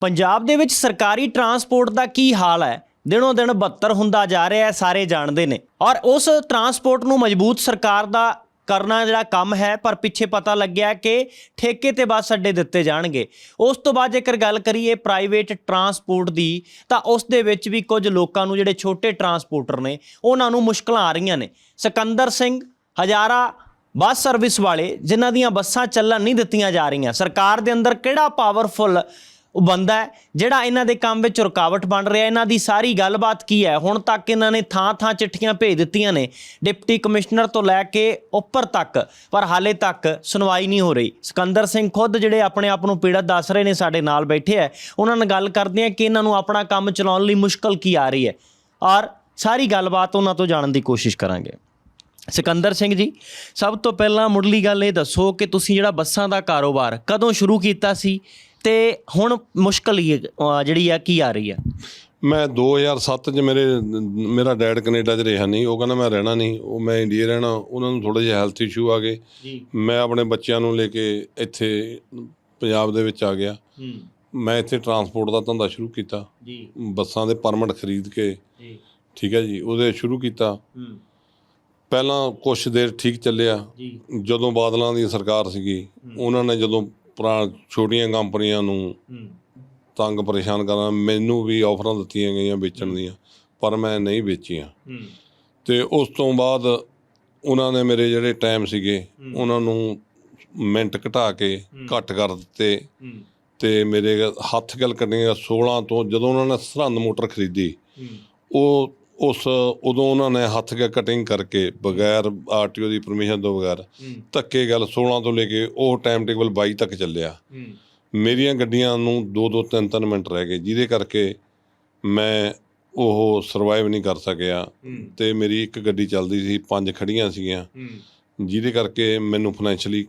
ਪੰਜਾਬ ਦੇ ਵਿੱਚ ਸਰਕਾਰੀ ਟਰਾਂਸਪੋਰਟ ਦਾ ਕੀ ਹਾਲ ਹੈ? ਦਿਨੋਂ ਦਿਨ ਬੱਤਰ ਹੁੰਦਾ ਜਾ ਰਿਹਾ ਹੈ, ਸਾਰੇ ਜਾਣਦੇ ਨੇ। ਔਰ ਉਸ ਟਰਾਂਸਪੋਰਟ ਨੂੰ ਮਜ਼ਬੂਤ ਸਰਕਾਰ ਦਾ ਕਰਨਾ ਜਿਹੜਾ ਕੰਮ ਹੈ, ਪਰ ਪਿੱਛੇ ਪਤਾ ਲੱਗਿਆ ਕਿ ਠੇਕੇ ਤੇ ਬੱਸ ਅੱਡੇ ਦਿੱਤੇ ਜਾਣਗੇ। ਉਸ ਤੋਂ ਬਾਅਦ ਜੇਕਰ ਗੱਲ ਕਰੀਏ ਪ੍ਰਾਈਵੇਟ ਟਰਾਂਸਪੋਰਟ ਦੀ, ਤਾਂ ਉਸ ਦੇ ਵਿੱਚ ਵੀ ਕੁਝ ਲੋਕਾਂ ਨੂੰ ਜਿਹੜੇ ਛੋਟੇ ਟਰਾਂਸਪੋਰਟਰ ਨੇ, ਉਹਨਾਂ ਨੂੰ ਮੁਸ਼ਕਲਾਂ ਆ ਰਹੀਆਂ ਨੇ। ਸਿਕੰਦਰ ਸਿੰਘ ਹਜ਼ਾਰਾ ਬੱਸ ਸਰਵਿਸ ਵਾਲੇ, ਜਿਨ੍ਹਾਂ ਦੀਆਂ ਬੱਸਾਂ ਚੱਲਣ ਨਹੀਂ ਦਿੱਤੀਆਂ ਜਾ ਰਹੀਆਂ, ਸਰਕਾਰ ਦੇ ਅੰਦਰ ਕਿਹੜਾ ਪਾਵਰਫੁੱਲ ਉਹ ਬੰਦਾ ਹੈ ਜਿਹੜਾ ਇਹਨਾਂ ਦੇ ਕੰਮ ਵਿੱਚ ਰੁਕਾਵਟ ਬਣ ਰਿਹਾ ਇਹਨਾਂ ਦੀ ਸਾਰੀ ਗੱਲਬਾਤ ਕੀ ਹੈ? ਹੁਣ ਤੱਕ ਇਹਨਾਂ ਨੇ ਥਾਂ-ਥਾਂ ਚਿੱਠੀਆਂ ਭੇਜ ਦਿੱਤੀਆਂ ਨੇ ਡਿਪਟੀ ਕਮਿਸ਼ਨਰ ਤੋਂ ਲੈ ਕੇ ਉੱਪਰ ਤੱਕ, ਪਰ ਹਾਲੇ ਤੱਕ ਸੁਣਵਾਈ ਨਹੀਂ ਹੋ ਰਹੀ। ਸਿਕੰਦਰ ਸਿੰਘ ਖੁਦ ਜਿਹੜੇ ਆਪਣੇ ਆਪ ਨੂੰ ਪੀੜਤ ਦੱਸ ਰਹੇ ਨੇ ਸਾਡੇ ਨਾਲ ਬੈਠੇ ਹੈ, ਉਹਨਾਂ ਨਾਲ ਗੱਲ ਕਰਦੇ ਆ ਕਿ ਇਹਨਾਂ ਨੂੰ ਆਪਣਾ ਕੰਮ ਚਲਾਉਣ ਲਈ ਮੁਸ਼ਕਲ ਕੀ ਆ ਰਹੀ ਹੈ। ਔਰ ਸਾਰੀ ਗੱਲਬਾਤ ਉਹਨਾਂ ਤੋਂ ਜਾਣਨ ਦੀ ਕੋਸ਼ਿਸ਼ ਕਰਾਂਗੇ। ਸਿਕੰਦਰ ਸਿੰਘ ਜੀ, ਸਭ ਤੋਂ ਪਹਿਲਾਂ ਮੁੱਢਲੀ ਗੱਲ ਇਹ ਦੱਸੋ ਕਿ ਤੁਸੀਂ ਜਿਹੜਾ ਬੱਸਾਂ ਦਾ ਕਾਰੋਬਾਰ ਕਦੋਂ ਸ਼ੁਰੂ ਕੀਤਾ ਸੀ? ਤੇ ਹੁਣ ਮੁਸ਼ਕਲ ਹੀ ਅਹ ਜਿਹੜੀ ਆ ਕੀ ਆ ਰਹੀ ਆ? ਮੈਂ 2007 ਚ ਮੇਰੇ ਮੇਰਾ ਡੈਡ ਕੈਨੇਡਾ 'ਚ ਰਿਹਾ ਨਹੀਂ ਉਹ ਕਹਿੰਦਾ ਮੈਂ ਰਹਿਣਾ ਨਹੀਂ ਉਹ ਮੈਂ ਇੰਡੀਆ ਰਹਿਣਾ ਉਹਨਾਂ ਨੂੰ ਥੋੜੇ ਜਿਹਾ ਹੈਲਥ ਇਸ਼ੂ ਆ ਗਏ। ਜੀ। ਮੈਂ ਆਪਣੇ ਬੱਚਿਆਂ ਨੂੰ ਲੈ ਕੇ ਇੱਥੇ ਪੰਜਾਬ ਦੇ ਵਿੱਚ ਆ ਗਿਆ। ਹੂੰ। ਮੈਂ ਇੱਥੇ ਟਰਾਂਸਪੋਰਟ ਦਾ ਧੰਦਾ ਸ਼ੁਰੂ ਕੀਤਾ। ਜੀ। ਬੱਸਾਂ ਦੇ ਪਰਮਿਟ ਖਰੀਦ ਕੇ ਜੀ। ਠੀਕ ਹੈ ਜੀ ਉਹਦੇ ਸ਼ੁਰੂ ਕੀਤਾ। ਹੂੰ। ਪਹਿਲਾਂ ਕੁਝ ਦੇਰ ਠੀਕ ਚੱਲਿਆ। ਜੀ। ਜਦੋਂ ਬਾਦਲਾਂ ਦੀ ਸਰਕਾਰ ਸੀਗੀ ਉਹਨਾਂ ਨੇ ਜਦੋਂ ਪੁਰਾ ਛੋਟੀਆਂ ਕੰਪਨੀਆਂ ਨੂੰ ਤੰਗ ਪਰੇਸ਼ਾਨ ਕਰਨਾ ਮੈਨੂੰ ਵੀ ਆਫਰਾਂ ਦਿੱਤੀਆਂ ਗਈਆਂ ਵੇਚਣ ਦੀਆਂ ਪਰ ਮੈਂ ਨਹੀਂ ਵੇਚੀਆਂ। ਤੇ ਉਸ ਤੋਂ ਬਾਅਦ ਉਹਨਾਂ ਨੇ ਮੇਰੇ ਜਿਹੜੇ ਟਾਈਮ ਸੀਗੇ ਉਹਨਾਂ ਨੂੰ ਮਿੰਟ ਘਟਾ ਕੇ ਘੱਟ ਕਰ ਦਿੱਤੇ। ਤੇ ਮੇਰੇ ਹੱਥ ਗੱਲ ਕੱਢੀਆਂ 16 ਤੋਂ ਜਦੋਂ ਉਹਨਾਂ ਨੇ ਸਰਹੰਦ ਮੋਟਰ ਖਰੀਦੀ ਉਹ ਉਸ ਉਦੋਂ ਉਹਨਾਂ ਨੇ ਹੱਥ ਕੇ ਕਟਿੰਗ ਕਰਕੇ ਬਗੈਰ ਆਰਟੀਓ ਦੀ ਪਰਮਿਸ਼ਨ ਤੋਂ ਬਗੈਰ ਧੱਕੇ ਗੱਲ 16 ਤੋਂ ਲੈ ਕੇ ਉਹ ਟਾਈਮ ਟੇਬਲ 22 ਤੱਕ ਚੱਲਿਆ। ਮੇਰੀਆਂ ਗੱਡੀਆਂ ਨੂੰ 2-2 3-3 ਮਿੰਟ ਰਹਿ ਗਏ ਜਿਹਦੇ ਕਰਕੇ ਮੈਂ ਉਹ ਸਰਵਾਈਵ ਨਹੀਂ ਕਰ ਸਕਿਆ। ਤੇ ਮੇਰੀ ਇੱਕ ਗੱਡੀ ਚੱਲਦੀ ਸੀ ਪੰਜ ਖੜੀਆਂ ਸੀਗੀਆਂ। ਜਿਹਦੇ ਕਰਕੇ ਮੈਨੂੰ ਫਾਈਨੈਂਸ਼ਲੀ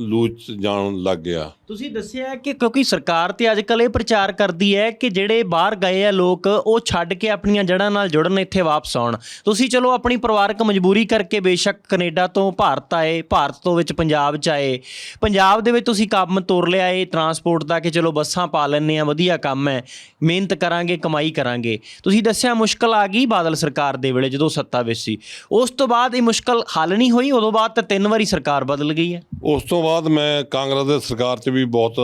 ਲੂਜ ਜਾਣ ਲੱਗ ਗਿਆ। ਤੁਸੀਂ ਦੱਸਿਆ ਕਿ ਕਿਉਂਕਿ ਸਰਕਾਰ ਤੇ ਅੱਜ ਕੱਲ੍ਹ ਇਹ ਪ੍ਰਚਾਰ ਕਰਦੀ ਹੈ ਕਿ ਜਿਹੜੇ ਬਾਹਰ ਗਏ ਆ ਲੋਕ ਉਹ ਛੱਡ ਕੇ ਆਪਣੀਆਂ ਜੜ੍ਹਾਂ ਨਾਲ ਜੁੜਨ ਇੱਥੇ ਵਾਪਸ ਆਉਣ। ਤੁਸੀਂ ਚਲੋ ਆਪਣੀ ਪਰਿਵਾਰਕ ਮਜਬੂਰੀ ਕਰਕੇ ਬੇਸ਼ੱਕ ਕੈਨੇਡਾ ਤੋਂ ਭਾਰਤ ਆਏ ਭਾਰਤ ਤੋਂ ਵਿੱਚ ਪੰਜਾਬ ਚ ਆਏ। ਪੰਜਾਬ ਦੇ ਵਿੱਚ ਤੁਸੀਂ ਕੰਮ ਤੋਰ ਲਿਆ ਇਹ ਟਰਾਂਸਪੋਰਟ ਦਾ ਕਿ ਚਲੋ ਬੱਸਾਂ ਪਾ ਲੈਂਦੇ ਆ ਵਧੀਆ ਕੰਮ ਹੈ। ਮਿਹਨਤ ਕਰਾਂਗੇ ਕਮਾਈ ਕਰਾਂਗੇ। ਤੁਸੀਂ ਦੱਸਿਆ ਮੁਸ਼ਕਲ ਆ ਗਈ ਬਾਦਲ ਸਰਕਾਰ ਦੇ ਵੇਲੇ ਜਦੋਂ ਸੱਤਾ ਵਿੱਚ ਸੀ। ਉਸ ਤੋਂ ਬਾਅਦ ਇਹ ਮੁਸ਼ਕਲ ਹੱਲ ਨਹੀਂ ਹੋਈ ਉਦੋਂ ਬਾਅਦ ਤਾਂ ਤਿੰਨ ਵਾਰੀ ਸਰਕਾਰ ਬਦਲ ਗਈ ਹੈ। ਉਸ ਤੋਂ ਬਾਅਦ ਮੈਂ ਕਾਂਗਰਸ ਦੇ ਸਰਕਾਰ 'ਚ ਵੀ ਬਹੁਤ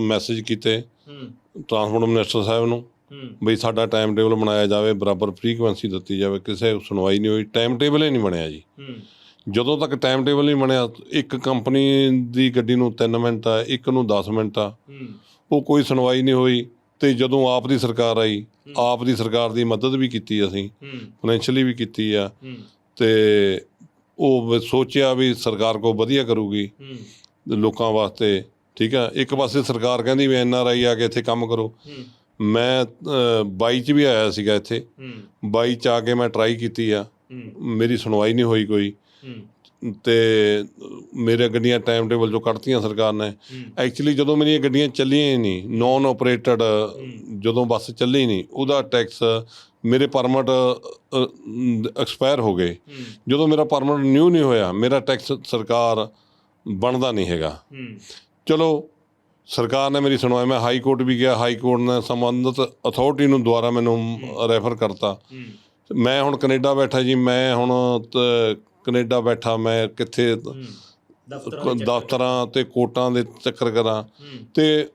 ਮੈਸੇਜ ਕੀਤੇ। ਹੂੰ। ਟਰਾਂਸਪੋਰਟ ਮਿਨਿਸਟਰ ਸਾਹਿਬ ਨੂੰ। ਬਈ ਸਾਡਾ ਟਾਈਮ ਟੇਬਲ ਬਣਾਇਆ ਜਾਵੇ ਬਰਾਬਰ ਫ੍ਰੀਕੁਐਂਸੀ ਦਿੱਤੀ ਜਾਵੇ ਕਿਸੇ ਸੁਣਵਾਈ ਨਹੀਂ ਹੋਈ ਟਾਈਮ ਟੇਬਲ ਹੀ ਨਹੀਂ ਬਣਿਆ ਜੀ। ਜਦੋਂ ਤੱਕ ਟਾਈਮ ਟੇਬਲ ਨਹੀਂ ਬਣਿਆ ਇੱਕ ਕੰਪਨੀ ਦੀ ਗੱਡੀ ਨੂੰ 3 ਮਿੰਟ ਆ ਇੱਕ ਨੂੰ 10 ਮਿੰਟ ਆ ਉਹ ਕੋਈ ਸੁਣਵਾਈ ਨਹੀਂ ਹੋਈ ਤੇ ਜਦੋਂ ਆਪ ਦੀ ਸਰਕਾਰ ਆਈ ਆਪ ਦੀ ਸਰਕਾਰ ਦੀ ਮਦਦ ਵੀ ਕੀਤੀ ਅਸੀਂ ਫਾਈਨੈਂਸ਼ੀਅਲੀ ਵੀ ਕੀਤੀ ਆ। ਤੇ ਉਹ ਸੋਚਿਆ ਵੀ ਸਰਕਾਰ ਕੋ ਵਧੀਆ ਕਰੂਗੀ। ਲੋਕਾਂ ਵਾਸਤੇ ਠੀਕ ਆ? ਇੱਕ ਪਾਸੇ ਸਰਕਾਰ ਕਹਿੰਦੀ ਵੀ ਐਨ ਆਰ ਆਈ ਆ ਕੇ ਇੱਥੇ ਕੰਮ ਕਰੋ। ਮੈਂ ਅ, 22 ਚ ਵੀ ਆਇਆ ਸੀਗਾ ਇੱਥੇ। ਹੂੰ। 22 ਚ ਆ ਕੇ ਮੈਂ ਟਰਾਈ ਕੀਤੀ ਆ। ਮੇਰੀ ਸੁਣਵਾਈ ਨਹੀਂ ਹੋਈ ਕੋਈ। ਤੇ ਮੇਰੇ ਗੱਡੀਆਂ ਟਾਈਮ ਟੇਬਲ ਚੋਂ ਕੱਢਤੀਆਂ ਸਰਕਾਰ ਨੇ ਐਕਚੁਅਲੀ ਜਦੋਂ ਮੇਰੀਆਂ ਗੱਡੀਆਂ ਚੱਲੀਆਂ ਹੀ ਨਹੀਂ ਨੌਨ ਆਪਰੇਟਡ ਜਦੋਂ ਬੱਸ ਚੱਲੀ ਨਹੀਂ ਉਹਦਾ ਟੈਕਸ ਮੇਰੇ ਪਰਮਿਟ ਐਕਸਪਾਇਰ ਹੋ ਗਏ। ਜਦੋਂ ਮੇਰਾ ਪਰਮਿਟ ਨਿਊ ਨਹੀਂ ਹੋਇਆ ਮੇਰਾ ਟੈਕਸ ਸਰਕਾਰ ਬਣਦਾ ਨਹੀਂ ਹੈਗਾ। ਚਲੋ ਸਰਕਾਰ ਨੇ ਮੇਰੀ ਸੁਣਵਾਈ ਮੈਂ ਹਾਈ ਕੋਰਟ ਵੀ ਗਿਆ ਹਾਈ ਕੋਰਟ ਨੇ ਸੰਬੰਧਿਤ ਅਥਾਰਟੀ ਨੂੰ ਦੁਆਰਾ ਮੈਨੂੰ ਰੈਫਰ ਕਰਤਾ। ਮੈਂ ਹੁਣ ਕੈਨੇਡਾ ਬੈਠਾ ਜੀ ਮੈਂ ਹੁਣ ਕੈਨੇਡਾ ਬੈਠਾ ਮੈਂ ਕਿੱਥੇ ਦਫ਼ਤਰਾਂ ਤੇ ਕੋਰਟਾਂ ਦੇ ਚੱਕਰ ਕਰਾਂ। ਤੇ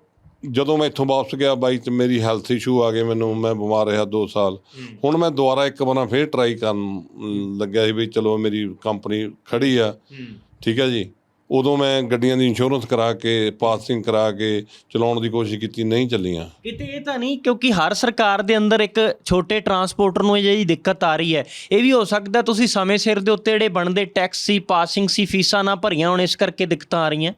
ਜਦੋਂ ਮੈਂ ਇੱਥੋਂ ਵਾਪਸ ਗਿਆ ਬਾਈ ਚ ਮੇਰੀ ਹੈਲਥ ਇਸ਼ੂ ਆ ਗਏ ਮੈਨੂੰ ਮੈਂ ਬਿਮਾਰ ਰਿਹਾ 2 ਸਾਲ। ਹੁਣ ਮੈਂ ਦੁਬਾਰਾ ਇੱਕ ਵਾਰ ਫੇਰ ਟਰਾਈ ਕਰਨ ਲੱਗਿਆ ਸੀ ਵੀ ਚਲੋ ਮੇਰੀ ਕੰਪਨੀ ਖੜੀ ਆ। ਠੀਕ ਹੈ ਜੀ? ਉਦੋਂ ਮੈਂ ਗੱਡੀਆਂ ਦੀ ਇੰਸ਼ੋਰੈਂਸ ਕਰਾ ਕੇ ਪਾਸਿੰਗ ਕਰਾ ਕੇ ਚਲਾਉਣ ਦੀ ਕੋਸ਼ਿਸ਼ ਕੀਤੀ ਨਹੀਂ ਚੱਲੀਆਂ। ਕਿਤੇ ਇਹ ਤਾਂ ਨਹੀਂ ਕਿਉਂਕਿ ਹਰ ਸਰਕਾਰ ਦੇ ਅੰਦਰ ਇੱਕ ਛੋਟੇ ਟਰਾਂਸਪੋਰਟਰ ਨੂੰ ਇਹ ਜਿਹੜੀ ਦਿੱਕਤ ਆ ਰਹੀ ਹੈ। ਇਹ ਵੀ ਹੋ ਸਕਦਾ ਤੁਸੀਂ ਸਮੇਂ ਸਿਰ ਦੇ ਉੱਤੇ ਜਿਹੜੇ ਬਣਦੇ ਟੈਕਸ ਸੀ ਪਾਸਿੰਗ ਸੀ ਫੀਸਾਂ ਨਾ ਭਰੀਆਂ ਹੋਣ ਇਸ ਕਰਕੇ ਦਿੱਕਤਾਂ ਆ ਰਹੀਆਂ।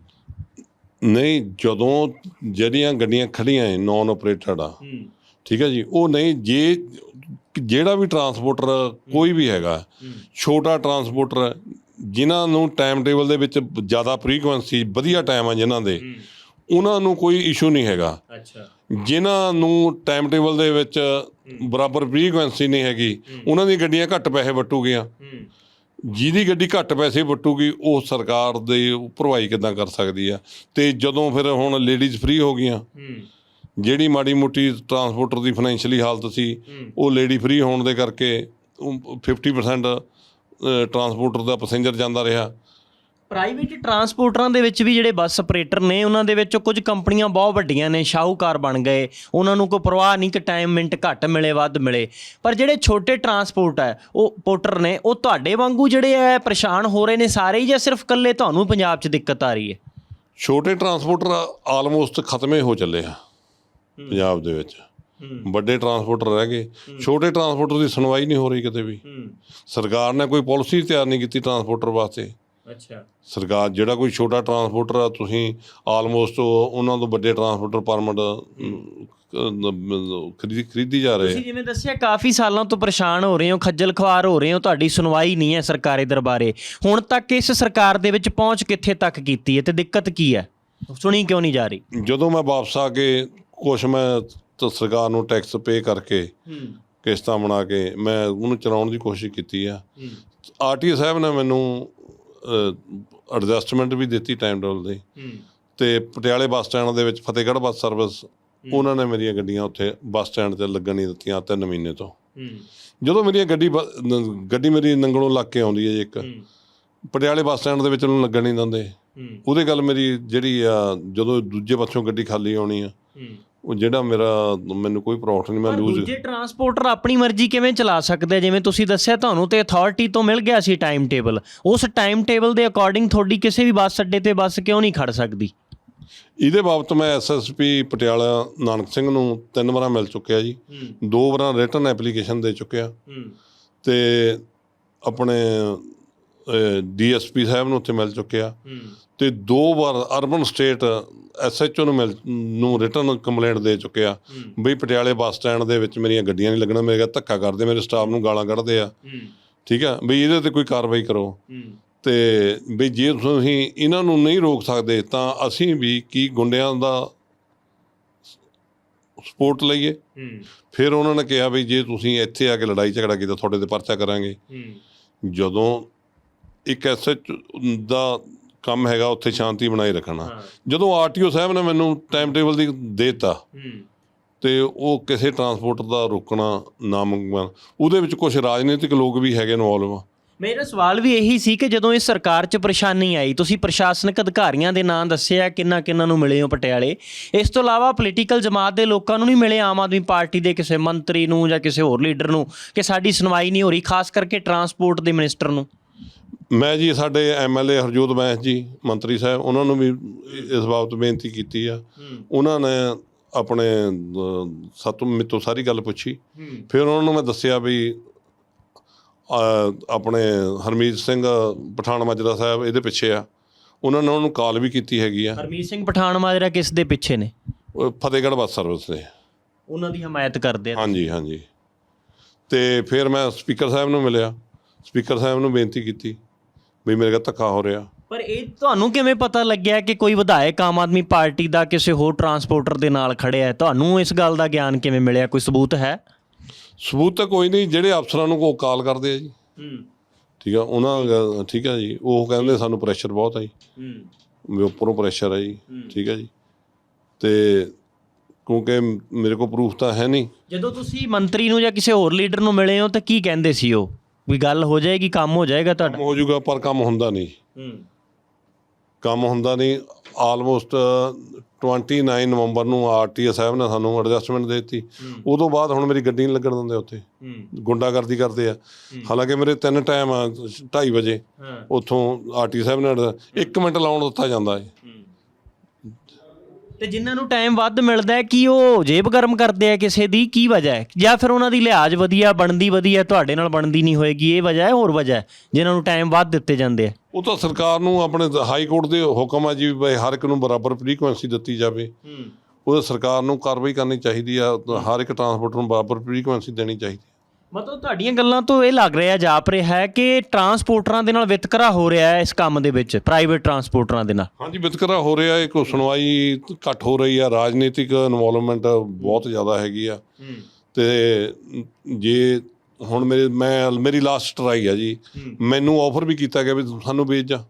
ਨਹੀਂ ਜਦੋਂ ਜਿਹੜੀਆਂ ਗੱਡੀਆਂ ਖੜੀਆਂ ਐ ਨਾਨ ਆਪਰੇਟਡ ਆ ਠੀਕ ਹੈ ਜੀ ਉਹ ਨਹੀਂ ਜੇ ਜਿਹੜਾ ਵੀ ਟਰਾਂਸਪੋਰਟਰ ਕੋਈ ਵੀ ਹੈਗਾ ਛੋਟਾ ਟਰਾਂਸਪੋਰਟਰ ਜਿਨ੍ਹਾਂ ਨੂੰ ਟਾਈਮ ਟੇਬਲ ਦੇ ਵਿੱਚ ਜ਼ਿਆਦਾ ਫ੍ਰੀਕੁਐਂਸੀ ਵਧੀਆ ਟਾਈਮ ਆ ਜਿਨ੍ਹਾਂ ਦੇ ਉਹਨਾਂ ਨੂੰ ਕੋਈ ਇਸ਼ੂ ਨਹੀਂ ਹੈਗਾ। ਅੱਛਾ। ਜਿਨ੍ਹਾਂ ਨੂੰ ਟਾਈਮ ਟੇਬਲ ਦੇ ਵਿੱਚ ਬਰਾਬਰ ਫ੍ਰੀਕੁਐਂਸੀ ਨਹੀਂ ਹੈਗੀ ਉਹਨਾਂ ਦੀਆਂ ਗੱਡੀਆਂ ਘੱਟ ਪੈਸੇ ਵਟੂਗੀਆਂ। ਜਿਹਦੀ ਗੱਡੀ ਘੱਟ ਪੈਸੇ ਵਟੂਗੀ ਉਹ ਸਰਕਾਰ ਦੇ ਭਰਵਾਈ ਕਿਦਾਂ ਕਰ ਸਕਦੀ ਆ? ਤੇ ਜਦੋਂ ਫਿਰ ਹੁਣ ਲੇਡੀਜ਼ ਫ੍ਰੀ ਹੋ ਗਈਆਂ ਜਿਹੜੀ ਮਾੜੀ ਮੋਟੀ ਟਰਾਂਸਪੋਰਟਰ ਦੀ ਫਾਈਨੈਂਸ਼ੀਅਲੀ ਹਾਲਤ ਸੀ ਉਹ ਲੇਡੀ ਫ੍ਰੀ ਹੋਣ ਦੇ ਕਰਕੇ ਉਹ 50% ਅ, ਟਰਾਂਸਪੋਰਟਰ ਦਾ ਪੈਸੇਂਜਰ ਜਾਂਦਾ ਰਿਹਾ। ਪ੍ਰਾਈਵੇਟ ਟਰਾਂਸਪੋਰਟਰਾਂ ਦੇ ਵਿੱਚ ਵੀ ਜਿਹੜੇ ਬੱਸ ਆਪਰੇਟਰ ਨੇ ਉਹਨਾਂ ਦੇ ਵਿੱਚ ਕੁਝ ਕੰਪਨੀਆਂ ਬਹੁਤ ਵੱਡੀਆਂ ਨੇ ਸ਼ਾਹੂਕਾਰ ਬਣ ਗਏ। ਉਹਨਾਂ ਨੂੰ ਕੋਈ ਪਰਵਾਹ ਨਹੀਂ ਕਿ ਟਾਈਮ ਮਿੰਟ ਘੱਟ ਮਿਲੇ ਵੱਧ ਮਿਲੇ। ਪਰ ਜਿਹੜੇ ਛੋਟੇ ਟਰਾਂਸਪੋਰਟ ਹੈ ਉਹ ਪੋਰਟਰ ਨੇ ਉਹ ਤੁਹਾਡੇ ਵਾਂਗੂ ਜਿਹੜੇ ਹੈ ਪਰੇਸ਼ਾਨ ਹੋ ਰਹੇ ਨੇ ਸਾਰੇ ਹੀ ਜਾਂ ਸਿਰਫ ਇਕੱਲੇ ਤੁਹਾਨੂੰ ਪੰਜਾਬ 'ਚ ਦਿੱਕਤ ਆ ਰਹੀ ਹੈ? ਛੋਟੇ ਟਰਾਂਸਪੋਰਟਰ ਆਲਮੋਸਟ ਖਤਮੇ ਹੋ ਚੱਲੇ ਆ ਪੰਜਾਬ ਦੇ ਵਿੱਚ। ਵੱਡੇ ਟਰਾਂਸਪੋਰਟਰ ਰਹਿ ਗਏ। ਛੋਟੇ ਟਰਾਂਸਪੋਰਟਰ ਦੀ ਸੁਣਵਾਈ ਨਹੀਂ ਹੋ ਰਹੀ ਕਿਤੇ ਵੀ। ਸਰਕਾਰ ਨੇ ਕੋਈ ਪਾਲਿਸੀ ਤਿਆਰ ਨਹੀਂ ਕੀਤੀ ਟਰਾਂਸਪੋਰਟਰ ਵਾਸਤੇ। ਅੱਛਾ। ਸਰਕਾਰ ਜਿਹੜਾ ਕੋਈ ਛੋਟਾ ਟਰਾਂਸਪੋਰਟਰ ਆ ਤੁਸੀਂ ਆਲਮੋਸਟ ਉਹਨਾਂ ਤੋਂ ਵੱਡੇ ਟਰਾਂਸਪੋਰਟਰ ਪਰਮਿਟ ਖਰੀਦੀ ਖਰੀਦੀ ਜਾ ਰਹੇ। ਤੁਸੀਂ ਜਿਵੇਂ ਦੱਸਿਆ ਕਾਫੀ ਸਾਲਾਂ ਤੋਂ ਪਰੇਸ਼ਾਨ ਹੋ ਰਹੇ ਹੋ ਖੱਜਲ ਖਵਾਰ ਹੋ ਰਹੇ ਹੋ ਤੁਹਾਡੀ ਸੁਣਵਾਈ ਨਹੀਂ ਹੈ ਸਰਕਾਰੀ ਦਰਬਾਰੇ। ਹੁਣ ਤੱਕ ਇਸ ਸਰਕਾਰ ਦੇ ਵਿੱਚ ਪਹੁੰਚ ਕਿੱਥੇ ਤੱਕ ਕੀਤੀ ਹੈ ਤੇ ਦਿੱਕਤ ਕੀ ਹੈ? ਸੁਣੀ ਕਿਉਂ ਨਹੀਂ ਜਾ ਰਹੀ? ਜਦੋਂ ਮੈਂ ਵਾਪਸ ਆ ਕੇ ਕੁਛ ਮੈਂ ਤਾਂ ਸਰਕਾਰ ਨੂੰ ਟੈਕਸ ਪੇ ਕਰਕੇ ਕਿਸ਼ਤਾਂ ਬਣਾ ਕੇ ਮੈਂ ਉਹਨੂੰ ਚਲਾਉਣ ਦੀ ਕੋਸ਼ਿਸ਼ ਕੀਤੀ ਆ। ਆਰਟੀਓ ਸਾਹਿਬ ਨੇ ਮੈਨੂੰ ਐਡਜਸਟਮੈਂਟ ਵੀ ਦਿੱਤੀ ਟਾਈਮ ਟੇਬਲ ਦੀ। ਤੇ ਪਟਿਆਲੇ ਬੱਸ ਸਟੈਂਡ ਦੇ ਵਿੱਚ ਫਤਿਹਗੜ੍ਹ ਬੱਸ ਸਰਵਿਸ ਉਹਨਾਂ ਨੇ ਮੇਰੀਆਂ ਗੱਡੀਆਂ ਉੱਥੇ ਬੱਸ ਸਟੈਂਡ ਤੇ ਲੱਗਣ ਨਹੀਂ ਦਿੱਤੀਆਂ ਤਿੰਨ ਮਹੀਨੇ ਤੋਂ। ਜਦੋਂ ਮੇਰੀ ਗੱਡੀ ਗੱਡੀ ਮੇਰੀ ਨੰਗਲੋਂ ਲੱਗ ਕੇ ਆਉਂਦੀ ਹੈ ਜੀ ਇੱਕ। ਪਟਿਆਲੇ ਬੱਸ ਸਟੈਂਡ ਦੇ ਵਿੱਚ ਉਹਨੂੰ ਲੱਗਣ ਨਹੀਂ ਦਿੰਦੇ। ਉਹਦੇ ਗੱਲ ਮੇਰੀ ਜਿਹੜੀ ਆ ਜਦੋਂ ਦੂਜੇ ਪਾਸੋਂ ਗੱਡੀ ਖਾਲੀ ਆਉਣੀ ਆ। ਉਹ ਜਿਹੜਾ ਮੇਰਾ ਮੈਨੂੰ ਕੋਈ ਪ੍ਰੋਫਿਟ ਨਹੀਂ ਮੈਂ ਪਰ ਲੂਜ਼ ਦੂਜੇ ਟਰਾਂਸਪੋਰਟਰ ਆਪਣੀ ਮਰਜ਼ੀ ਕਿਵੇਂ ਚਲਾ ਸਕਦੇ ਆ? ਜਿਵੇਂ ਤੁਸੀਂ ਦੱਸਿਆ ਤੁਹਾਨੂੰ ਤੇ ਅਥਾਰਟੀ ਤੋਂ ਮਿਲ ਗਿਆ ਸੀ ਟਾਈਮ ਟੇਬਲ ਉਸ ਟਾਈਮ ਟੇਬਲ ਦੇ ਅਕੋਰਡਿੰਗ ਤੁਹਾਡੀ ਕਿਸੇ ਵੀ ਬੱਸ ਅੱਡੇ ਤੇ ਬੱਸ ਕਿਉਂ ਨਹੀਂ ਖੜ ਸਕਦੀ? ਇਹਦੇ ਬਾਬਤ ਮੈਂ ਐਸਐਸਪੀ ਪਟਿਆਲਾ ਨਾਨਕ ਸਿੰਘ ਨੂੰ ਤਿੰਨ ਵਾਰਾਂ ਮਿਲ ਚੁੱਕਿਆ ਜੀ। ਦੋ ਵਾਰਾਂ ਰਿਟਨ ਐਪਲੀਕੇਸ਼ਨ ਦੇ ਚੁੱਕਿਆ। ਤੇ ਆਪਣੇ ਡੀਐਸਪੀ ਸਾਹਿਬ ਨੂੰ ਉੱਥੇ ਮਿਲ ਚੁੱਕਿਆ ਤੇ ਦੋ ਵਾਰ ਅਰਬਨ ਸਟੇਟ ਐਸਐਚਓ ਨੂੰ ਮਿਲ ਨੂੰ ਰਿਟਨ ਕੰਪਲੇਂਟ ਦੇ ਚੁੱਕਿਆ ਬਈ ਪਟਿਆਲੇ ਬੱਸ ਸਟੈਂਡ ਦੇ ਵਿੱਚ ਮੇਰੀਆਂ ਗੱਡੀਆਂ ਨਹੀਂ ਲੱਗਣਾ ਮੇਰੇ ਧੱਕਾ ਕਰਦੇ ਮੇਰੇ ਸਟਾਫ ਨੂੰ ਗਾਲਾਂ ਕੱਢਦੇ ਆ। ਠੀਕ ਆ? ਬਈ ਇਹਦੇ ਤੇ ਕੋਈ ਕਾਰਵਾਈ ਕਰੋ। ਤੇ ਬਈ ਜੇ ਤੁਸੀਂ ਇਹਨਾਂ ਨੂੰ ਨਹੀਂ ਰੋਕ ਸਕਦੇ ਤਾਂ ਅਸੀਂ ਵੀ ਕੀ ਗੁੰਡਿਆਂ ਦਾ ਸਪੋਰਟ ਲਈਏ? ਫਿਰ ਉਹਨਾਂ ਨੇ ਕਿਹਾ ਵੀ ਜੇ ਤੁਸੀਂ ਇੱਥੇ ਆ ਕੇ ਲੜਾਈ ਝਗੜਾ ਕੀਤਾ ਤੁਹਾਡੇ ਤੇ ਪਰਚਾ ਕਰਾਂਗੇ। ਜਦੋਂ ਇੱਕ ਐਸਐਚ ਦਾ ਕੰਮ ਹੈਗਾ ਉੱਥੇ ਸ਼ਾਂਤੀ ਬਣਾਈ ਰੱਖਣਾ। ਜਦੋਂ ਆਰਟੀਓ ਸਾਹਿਬ ਨੇ ਮੈਨੂੰ ਟਾਈਮ ਟੇਬਲ ਦੀ ਦੇਤਾ ਤੇ ਉਹ ਕਿਸੇ ਟਰਾਂਸਪੋਰਟ ਦਾ ਰੋਕਣਾ ਨਾਮੁਮਕਿਨ ਉਹਦੇ ਵਿੱਚ ਕੁਝ ਰਾਜਨੀਤਿਕ ਲੋਕ ਵੀ ਹੈਗੇ ਇਨਵੋਲਵ ਮੇਰਾ ਸਵਾਲ ਵੀ ਇਹੀ ਸੀ ਕਿ ਜਦੋਂ ਇਸ ਸਰਕਾਰ 'ਚ ਪਰੇਸ਼ਾਨੀ ਆਈ ਤੁਸੀਂ ਪ੍ਰਸ਼ਾਸਨਿਕ ਅਧਿਕਾਰੀਆਂ ਦੇ ਨਾਂ ਦੱਸਿਆ ਕਿੰਨਾ ਕਿੰਨਾ ਨੂੰ ਮਿਲੇ ਹੋ ਪਟਿਆਲੇ। ਇਸ ਤੋਂ ਇਲਾਵਾ ਪੋਲੀਟੀਕਲ ਜਮਾਤ ਦੇ ਲੋਕਾਂ ਨੂੰ ਨਹੀਂ ਮਿਲੇ ਆਮ ਆਦਮੀ ਪਾਰਟੀ ਦੇ ਕਿਸੇ ਮੰਤਰੀ ਨੂੰ ਜਾਂ ਕਿਸੇ ਹੋਰ ਲੀਡਰ ਨੂੰ ਕਿ ਸਾਡੀ ਸੁਣਵਾਈ ਨਹੀਂ ਹੋ ਰਹੀ ਖਾਸ ਕਰਕੇ ਟਰਾਂਸਪੋਰਟ ਦੇ ਮਿਨਿਸਟਰ ਨੂੰ? ਮੈਂ ਜੀ ਸਾਡੇ ਐਮਐਲਏ ਹਰਜੋਤ ਬੈਂਸ ਜੀ ਮੰਤਰੀ ਸਾਹਿਬ ਉਹਨਾਂ ਨੂੰ ਵੀ ਇਸ ਬਾਬਤ ਬੇਨਤੀ ਕੀਤੀ ਆ। ਉਹਨਾਂ ਨੇ ਆਪਣੇ ਸਾਤੋਂ ਮੇਰੇ ਤੋਂ ਸਾਰੀ ਗੱਲ ਪੁੱਛੀ। ਫਿਰ ਉਹਨਾਂ ਨੂੰ ਮੈਂ ਦੱਸਿਆ ਵੀ ਆਪਣੇ ਹਰਮੀਤ ਸਿੰਘ ਪਠਾਨ ਮਾਜਰਾ ਸਾਹਿਬ ਇਹਦੇ ਪਿੱਛੇ ਆ। ਉਹਨਾਂ ਨੇ ਉਹਨੂੰ ਕਾਲ ਵੀ ਕੀਤੀ ਹੈਗੀ ਆ। ਹਰਮੀਤ ਸਿੰਘ ਪਠਾਨ ਮਾਜਰਾ ਕਿਸ ਦੇ ਪਿੱਛੇ ਨੇ? ਫਤਿਹਗੜ੍ਹ ਬੱਸ ਸਰਵਿਸ ਦੇ। ਉਹਨਾਂ ਦੀ ਹਮਾਇਤ ਕਰਦੇ ਆ ਹਾਂਜੀ ਹਾਂਜੀ। ਤੇ ਫਿਰ ਮੈਂ ਸਪੀਕਰ ਸਾਹਿਬ ਨੂੰ ਮਿਲਿਆ। ਸਪੀਕਰ ਸਾਹਿਬ ਨੂੰ ਬੇਨਤੀ ਕੀਤੀ। ਵੀ ਮੇਰੇ ਕੋਲ ਧੱਕਾ ਹੋ ਰਿਹਾ। ਪਰ ਇਹ ਤੁਹਾਨੂੰ ਕਿਵੇਂ ਪਤਾ ਲੱਗਿਆ ਕਿ ਕੋਈ ਵਿਧਾਇਕ ਆਮ ਆਦਮੀ ਪਾਰਟੀ ਦਾ ਕਿਸੇ ਹੋਰ ਟਰਾਂਸਪੋਰਟਰ ਦੇ ਨਾਲ ਖੜਿਆ ਹੈ? ਤੁਹਾਨੂੰ ਇਸ ਗੱਲ ਦਾ ਗਿਆਨ ਕਿਵੇਂ ਮਿਲਿਆ? ਕੋਈ ਸਬੂਤ ਹੈ? ਸਬੂਤ ਤਾਂ ਕੋਈ ਨਹੀਂ ਜਿਹੜੇ ਅਫਸਰਾਂ ਨੂੰ ਕੋ ਕਾਲ ਕਰਦੇ ਆ ਜੀ। ਠੀਕ ਆ ਉਹਨਾਂ ਠੀਕ ਆ ਜੀ। ਉਹ ਕਹਿੰਦੇ ਸਾਨੂੰ ਪ੍ਰੈਸ਼ਰ ਬਹੁਤ ਆ ਜੀ। ਵੀ ਉੱਪਰੋਂ ਪ੍ਰੈਸ਼ਰ ਆ ਜੀ। ਠੀਕ ਆ ਜੀ। ਤੇ ਕਿਉਂਕਿ ਮੇਰੇ ਕੋਲ ਪ੍ਰੂਫ ਤਾਂ ਹੈ ਨਹੀਂ। ਜਦੋਂ ਤੁਸੀਂ ਮੰਤਰੀ ਨੂੰ ਜਾਂ ਕਿਸੇ ਹੋਰ ਲੀਡਰ ਨੂੰ ਮਿਲੇ ਹੋ ਤਾਂ ਕੀ ਕਹਿੰਦੇ ਸੀ ਉਹ? ਵੀ ਗੱਲ ਹੋ ਜਾਏਗੀ ਕੰਮ ਹੋ ਜਾਏਗਾ ਤੁਹਾਡਾ? ਹੋ ਜਾਊਗਾ ਪਰ ਕੰਮ ਹੁੰਦਾ ਨਹੀਂ। ਕੰਮ ਹੁੰਦਾ ਨਹੀਂ। ਆਲਮੋਸਟ 29 ਨਵੰਬਰ ਨੂੰ ਆਰਟੀਐਸ ਸਾਹਿਬ ਨੇ ਸਾਨੂੰ ਐਡਜਸਟਮੈਂਟ ਦੇ ਦਿੱਤੀ। ਉਦੋਂ ਬਾਅਦ ਹੁਣ ਮੇਰੀ ਗੱਡੀ ਨਹੀਂ ਲੱਗਣ ਦਿੰਦੇ ਉੱਥੇ। ਗੁੰਡਾਗਰਦੀ ਕਰਦੇ ਆ। ਹਾਲਾਂਕਿ ਮੇਰੇ ਤਿੰਨ ਟਾਈਮ ਆ 2:30 ਵਜੇ ਉੱਥੋਂ ਆਰਟੀ ਸਾਹਿਬ ਨੇ ਅਡ- ਇੱਕ ਮਿੰਟ ਲਾਉਣ ਦਿੱਤਾ ਜਾਂਦਾ ਹੈ। ਤੇ ਜਿਨ੍ਹਾਂ ਨੂੰ ਟਾਈਮ ਵੱਧ ਮਿਲਦਾ ਹੈ ਕੀ ਉਹ ਜੇਬ ਗਰਮ ਕਰਦੇ ਆ ਕਿਸੇ ਦੀ? ਕੀ ਵਜ੍ਹਾ ਹੈ? ਜਾਂ ਫਿਰ ਉਹਨਾਂ ਦੀ ਲਿਹਾਜ਼ ਵਧੀਆ ਬਣਦੀ ਵਧੀਆ ਤੁਹਾਡੇ ਨਾਲ ਬਣਦੀ ਨਹੀਂ ਹੋਏਗੀ ਇਹ ਵਜ੍ਹਾ ਹੈ ਹੋਰ ਵਜ੍ਹਾ ਹੈ ਜਿਨ੍ਹਾਂ ਨੂੰ ਟਾਈਮ ਵੱਧ ਦਿੱਤੇ ਜਾਂਦੇ ਆ? ਉਹ ਤਾਂ ਸਰਕਾਰ ਨੂੰ ਆਪਣੇ ਹਾਈ ਕੋਰਟ ਦੇ ਹੁਕਮ ਆ ਜੀ ਵੀ ਹਰ ਇੱਕ ਨੂੰ ਬਰਾਬਰ ਫ੍ਰੀਕੁਐਂਸੀ ਦਿੱਤੀ ਜਾਵੇ। ਉਹ ਸਰਕਾਰ ਨੂੰ ਕਾਰਵਾਈ ਕਰਨੀ ਚਾਹੀਦੀ ਆ ਹਰ ਇੱਕ ਟਰਾਂਸਪੋਰਟਰ ਨੂੰ ਬਰਾਬਰ ਫ੍ਰੀਕੁਐਂਸੀ ਦੇਣੀ ਚਾਹੀਦੀ ਮਤਲਬ ਤੁਹਾਡੀਆਂ ਗੱਲਾਂ ਤੋਂ ਇਹ ਲੱਗ ਰਿਹਾ ਜਾਪ ਰਿਹਾ ਹੈ ਕਿ ਟਰਾਂਸਪੋਰਟਰਾਂ ਦੇ ਨਾਲ ਵਿਤਕਰਾ ਹੋ ਰਿਹਾ ਹੈ ਇਸ ਕੰਮ ਦੇ ਵਿੱਚ ਪ੍ਰਾਈਵੇਟ ਟਰਾਂਸਪੋਰਟਰਾਂ ਦੇ ਨਾਲ। ਹਾਂਜੀ ਵਿਤਕਰਾ ਹੋ ਰਿਹਾ ਹੈ ਕੋਈ ਸੁਣਵਾਈ ਘੱਟ ਹੋ ਰਹੀ ਆ ਰਾਜਨੀਤਿਕ ਇਨਵੋਲਵਮੈਂਟ ਬਹੁਤ ਜ਼ਿਆਦਾ ਹੈਗੀ ਆ। ਤੇ ਜੇ ਹੁਣ ਮੇਰੇ ਮੈਂ ਮੇਰੀ ਲਾਸਟ ਟਰਾਈ ਆ ਜੀ। ਮੈਨੂੰ ਆਫਰ ਵੀ ਕੀਤਾ ਗਿਆ ਵੀ ਸਾਨੂੰ ਵੇਚ ਜਾ।